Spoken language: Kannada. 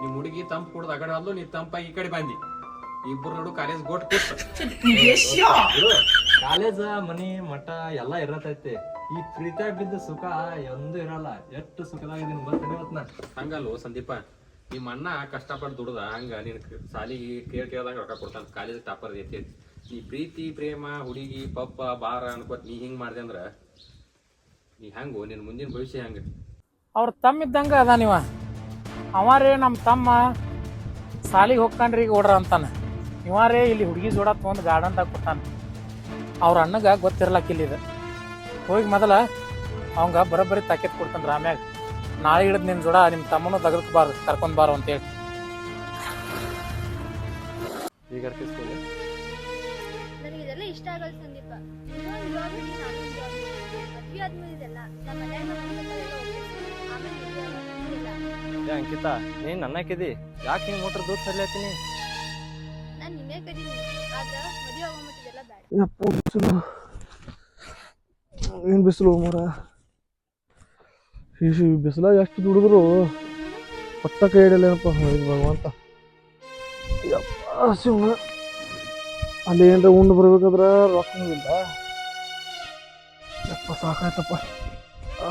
ನಿಮ್ ಹುಡುಗಿ ತಂಪ್ ಕುಡ್ದು ಆ ಕಡೆ ಅಲ್ಲೂ ನೀ ತಂಪ ಈ ಕಡೆ ಬಂದಿ. ಇಬ್ಬರು ನೋಡು ಕಾಲೇಜ್ ಗೋಟ್ ಕಾಲೇಜ್ ಕಾಲೇಜ ಮನಿ ಮಠ ಎಲ್ಲ ಇರತೈತಿ. ಈ ಪ್ರೀತಿಯಾಗ ಬಿದ್ದ ಸುಖ ಎಂದೂ ಇರಲ್ಲ. ಎಷ್ಟು ಸುಖದಾಗಿದ್ದೀನಿ ಬರ್ತೇನೆ ಇವತ್ತು ನಾ ಹಂಗಲ್ವೋ ಸಂದೀಪ ನಿಮ್ಮ ಅಣ್ಣ ಕಷ್ಟಪಟ್ಟು ದುಡ್ದ ಹಂಗ ನಿನ್ ಸಾಲಿ ಕೇಳ್ ಕೇಳ್ದಾಗ ರೊಕ್ಕ ಕೊಡ್ತಾನ. ಕಾಲೇಜ್ ಟಾಪರ್ ಐತಿ ಈ ಪ್ರೀತಿ ಪ್ರೇಮ ಹುಡುಗಿ ಪಪ್ಪ ಬಾರ ಅನ್ಕೋತ್ ನೀ ಹಿಂಗ್ ಮಾಡ್ದೆ ಅಂದ್ರ ನೀ ಹೆಂಗು ನಿನ್ ಮುಂದಿನ ಭವಿಷ್ಯ ಹೆಂಗ? ಅವ್ರ ತಮ್ಮ ಇದ್ದಂಗ ಅದ ನೀವ. ಅವರೇ ನಮ್ಮ ತಮ್ಮ ಸಾಲಿಗೆ ಹೋಗ್ತಾನ್ರಿ ಈಗ ಓಡ್ರ ಅಂತಾನ. ಇವರೇ ಇಲ್ಲಿ ಹುಡುಗಿ ಜೋಡ ತೊಗೊಂಡು ಗಾರ್ಡನ್ದಾಗ ಕೊಟ್ಟಾನೆ ಅವ್ರ ಅಣ್ಣಗ ಗೊತ್ತಿರ್ಲಕ್ಕ ಇಲ್ಲಿದೆ. ಹೋಗಿ ಮೊದಲ ಅವಂಗ ಬರೋಬ್ಬರಿ ತಾಕೀತ್ ಕೊಡ್ತಾನ ರಾಮ್ಯಾಗ. ನಾಳೆ ಹಿಡಿದು ನಿನ್ನ ಜೋಡ ನಿಮ್ಮ ತಮ್ಮನೂ ತೆಗೆದುಕು ಬಾರ ಕರ್ಕೊಂಡ್ ಬಾರ ಅಂತೇಳಿ ಈಗ ಅರ್ಪಿಸ್ಕೊಳ್ಳಿ ನನಗೆ ಇದೆಲ್ಲ ಇಷ್ಟ ಆಗಲ್ಲ ಸಂದೀಪ. ಅಂಕಿತಾ. ನೀನ್ ನನ್ನಕ್ಕಿದಿ. ಯಾಕೆ ಹಿಂಗ್ ಮೋಟ್ರ್ ದೂರ ಸರ್ಲತ್ತೀನಿ? ನಾನು ನಿನ್ನೆ ಕದೀನಿ. ಆದ್ರೆ ಮದುವೆ ಆಗೋ ಮಟ್ಟಿದೆಲ್ಲ ಬೇಡ. ಯಪ್ಪ ಬಿಸಿಲು. ಏನು ಬಿಸಿಲು ಮರ? ಈ ಬಿಸಿಲಾಗ ಎಷ್ಟು ದುಡಿದ್ರು? ಪಟ್ಟ ಕೈ ಹಿಡಿಯಲ್ಲೇನಪ್ಪ ಇದು ಭಗವಂತ? ಯಪ್ಪ ಶಿವನ. ಅಲ್ಲಿ ಏನ್ರ ಉಂಡು ಬರ್ಬೇಕಾದ್ರೆ ರೊಕ್ಕ ಇಲ್ಲ. ಯಪ್ಪ ಸಾಕಾಯ್ತಪ್ಪ. ಆ